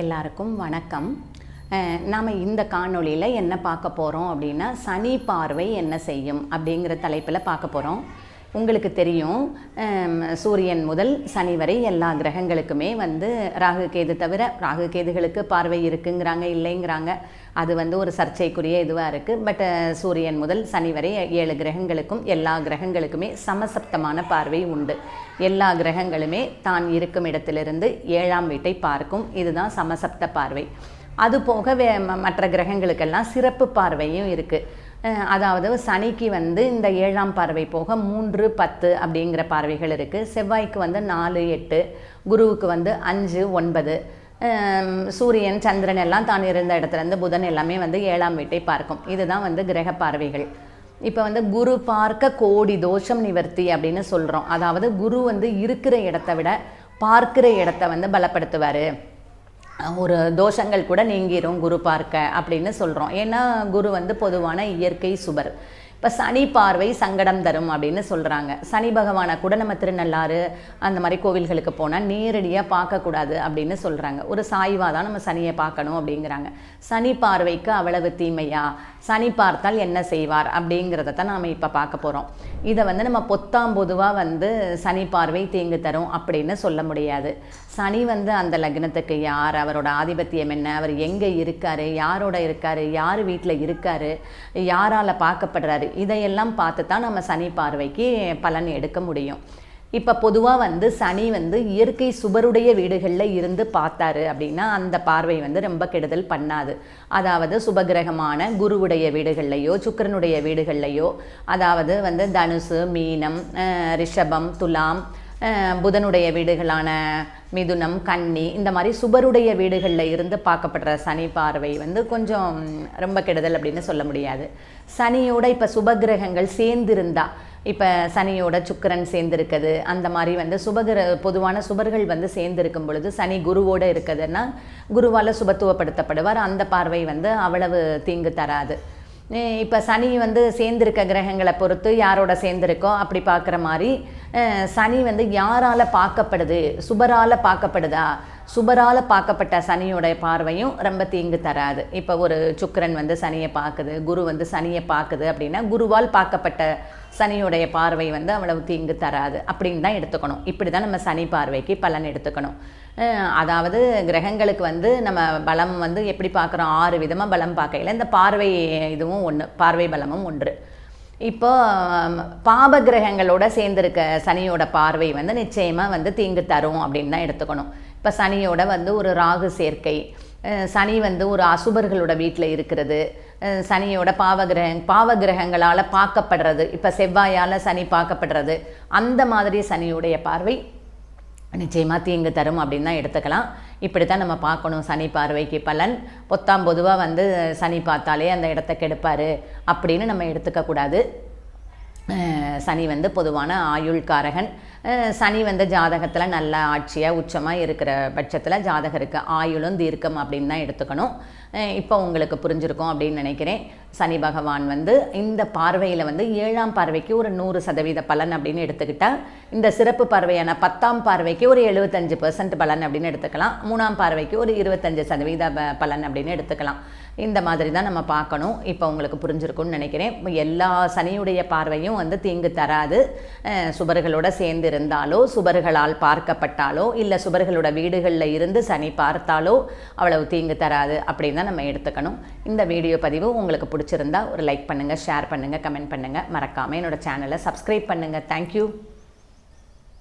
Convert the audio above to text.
எல்லாருக்கும் வணக்கம். நாம் இந்த காணொளியில் என்ன பார்க்க போகிறோம் அப்படின்னா சனி பார்வை என்ன செய்யும் அப்படிங்கிற தலைப்பில் பார்க்க போகிறோம் உங்களுக்கு தெரியும் சூரியன் முதல் சனி வரை எல்லா கிரகங்களுக்குமே வந்து ராகு கேது தவிர ராகு கேதுகளுக்கு பார்வை இருக்குங்கிறாங்க இல்லைங்கிறாங்க. அது வந்து ஒரு சர்ச்சைக்குரிய இதுவாக இருக்குது பட் சூரியன் முதல் சனி வரை ஏழு கிரகங்களுக்கும் எல்லா கிரகங்களுக்குமே சமசப்தமான பார்வை உண்டு. எல்லா கிரகங்களுமே தான் இருக்கும் இடத்திலிருந்து ஏழாம் வீட்டை பார்க்கும். இதுதான் சமசப்த பார்வை. அது போக வே மற்ற கிரகங்களுக்கெல்லாம் சிறப்பு பார்வையும் இருக்குது அதாவது சனிக்கு வந்து இந்த ஏழாம் பார்வை போக மூன்று பத்து அப்படிங்கிற பார்வைகள் இருக்குது செவ்வாய்க்கு வந்து நாலு எட்டு குருவுக்கு வந்து அஞ்சு ஒன்பது. சூரியன் சந்திரன் எல்லாம் தான் இருந்த இடத்துல இருந்து புதன் எல்லாமே வந்து ஏழாம் வீட்டை பார்க்கும். இதுதான் வந்து கிரக பார்வைகள். இப்போ வந்து குரு பார்க்க கோடி தோஷம் நிவர்த்தி அப்படின்னு சொல்கிறோம் அதாவது குரு வந்து இருக்கிற இடத்த விட பார்க்கிற இடத்த வந்து பலப்படுத்துவார். ஒரு தோஷங்கள் கூட நீங்கிரும் குரு பார்க்க அப்படின்னு சொல்கிறோம் ஏன்னா குரு வந்து பொதுவான இயற்கை சுபர் இப்போ சனி பார்வை சங்கடம் தரும் அப்படின்னு சொல்கிறாங்க சனி பகவானை கூட நம்ம திருநள்ளாறு அந்த மாதிரி கோவில்களுக்கு போனால் நேரடியாக பார்க்கக்கூடாது அப்படின்னு சொல்கிறாங்க ஒரு சாய்வாக தான் நம்ம சனியை பார்க்கணும் அப்படிங்கிறாங்க. சனி பார்வைக்கு அவ்வளவு தீமையா? சனி பார்த்தால் என்ன செய்வார் அப்படிங்கிறத தான் நாம் இப்போ பார்க்க போகிறோம் இதை வந்து நம்ம பொத்தாம் பொதுவாக வந்து சனி பார்வை தீங்கு தரும் அப்படின்னு சொல்ல முடியாது. சனி வந்து அந்த லக்னத்துக்கு யார் அவரோட ஆதிபத்தியம் என்ன அவர் எங்கே இருக்கார் யாரோட இருக்கார் யார் வீட்டில் இருக்கார் யாரால் பார்க்கப்படுறாரு இதையெல்லாம் பார்த்து தான் நம்ம சனி பார்வைக்கு பலன் எடுக்க முடியும். இப்போ பொதுவாக வந்து சனி வந்து இயற்கை சுபருடைய வீடுகளில் இருந்து பார்த்தாரு அப்படின்னா அந்த பார்வை வந்து ரொம்ப கெடுதல் பண்ணாது. அதாவது சுபகிரகமான குருவுடைய வீடுகள்லையோ சுக்கிரனுடைய வீடுகள்லையோ அதாவது வந்து தனுசு மீனம் ரிஷபம் துலாம் புதனுடைய வீடுகளான மிதுனம் கன்னி இந்த மாதிரி சுபருடைய வீடுகளில் இருந்து பார்க்கப்படுற சனி பார்வை வந்து கொஞ்சம் ரொம்ப கெடுதல் அப்படின்னு சொல்ல முடியாது. சனியோட இப்போ சுபகிரகங்கள் சேர்ந்திருந்தா இப்போ சனியோட சுக்கிரன் சேர்ந்திருக்குது. அந்த மாதிரி வந்து சுபகிர பொதுவான சுபர்கள் வந்து சேர்ந்திருக்கும் பொழுது சனி குருவோடு இருக்குதுன்னா குருவால் சுபத்துவப்படுத்தப்படுவார். அந்த பார்வை வந்து அவ்வளவு தீங்கு தராது. இப்போ சனி வந்து சேர்ந்திருக்க கிரகங்களை பொறுத்து யாரோட சேர்ந்திருக்கோ அப்படி பார்க்குற மாதிரி சனி வந்து யாரால் பார்க்கப்படுது சுபரால் பார்க்கப்படுதா? சுபரால் பார்க்கப்பட்ட சனியோடைய பார்வையும் ரொம்ப தீங்கு தராது. இப்போ ஒரு சுக்கரன் வந்து சனியை பார்க்குது குரு வந்து சனியை பார்க்குது அப்படின்னா குருவால் பார்க்கப்பட்ட சனியுடைய பார்வை வந்து அவ்வளவு தீங்கு தராது. அப்படின்னு தான் எடுத்துக்கணும். இப்படி தான் நம்ம சனி பார்வைக்கு பலன் எடுத்துக்கணும். அதாவது கிரகங்களுக்கு வந்து நம்ம பலம் வந்து எப்படி பார்க்குறோம்? ஆறு விதமாக பலம் பார்க்கையில் இந்த பார்வை இதுவும் ஒன்று பார்வை பலமும் ஒன்று. இப்போ பாப கிரகங்களோட சேர்ந்திருக்க சனியோட பார்வை வந்து நிச்சயமாக வந்து தீங்கு தரும் அப்படின்னு தான் எடுத்துக்கணும். இப்போ சனியோட வந்து ஒரு ராகு சேர்க்கை சனி வந்து ஒரு அசுபர்களோட வீட்டில் இருக்கிறது அஹ் சனியோட பாவகிரக பாவகிரகங்களால் பார்க்கப்படுறது இப்போ செவ்வாயால் சனி பார்க்கப்படுறது அந்த மாதிரி சனியுடைய பார்வை நிச்சயமாக தீங்கு தரும் அப்படின்னு தான் எடுத்துக்கலாம். இப்படி தான் நம்ம பார்க்கணும். சனி பார்வைக்கு பலன். பொத்தாம் பொதுவாக வந்து சனி பார்த்தாலே அந்த இடத்த கெடுப்பார் அப்படின்னு நம்ம எடுத்துக்கக்கூடாது. சனி வந்து பொதுவான ஆயுள்காரகன். காரகன் சனி வந்து ஜாதகத்தில் நல்ல ஆட்சியாக உச்சமாக இருக்கிற பட்சத்தில் ஜாதகருக்கு ஆயுளும் தீர்க்கம் அப்படின்னு தான் எடுத்துக்கணும். இப்போ உங்களுக்கு புரிஞ்சிருக்கும் அப்படின்னு நினைக்கிறேன். சனி பகவான் வந்து இந்த பார்வையில் வந்து ஏழாம் பார்வைக்கு ஒரு நூறு சதவீத பலன் அப்படின்னு எடுத்துக்கிட்டால் இந்த சிறப்பு பார்வையான பத்தாம் பார்வைக்கு ஒரு எழுபத்தஞ்சு பர்சன்ட் பலன் அப்படின்னு எடுத்துக்கலாம். மூணாம் பார்வைக்கு ஒரு இருபத்தஞ்சு சதவீத பலன் அப்படின்னு எடுத்துக்கலாம். இந்த மாதிரி தான் நம்ம பார்க்கணும். இப்போ உங்களுக்கு புரிஞ்சிருக்கும்னு நினைக்கிறேன். எல்லா சனியுடைய பார்வையும் வந்து தீங்கு தராது. சுபர்களோட சேர்ந்து இருந்தாலோ சுபர்களால் பார்க்கப்பட்டாலோ இல்லை சுபர்களோட வீடுகளில் இருந்து சனி பார்த்தாலோ அவ்வளவு தீங்கு தராது அப்படின்னு தான் நம்ம எடுத்துக்கணும். இந்த வீடியோ பதிவு உங்களுக்கு பிடிச்சிருந்தா ஒரு லைக் பண்ணுங்கள் ஷேர் பண்ணுங்கள் கமெண்ட் பண்ணுங்கள் மறக்காமல் என்னோட சேனலை சப்ஸ்கிரைப் பண்ணுங்கள் தேங்க்யூ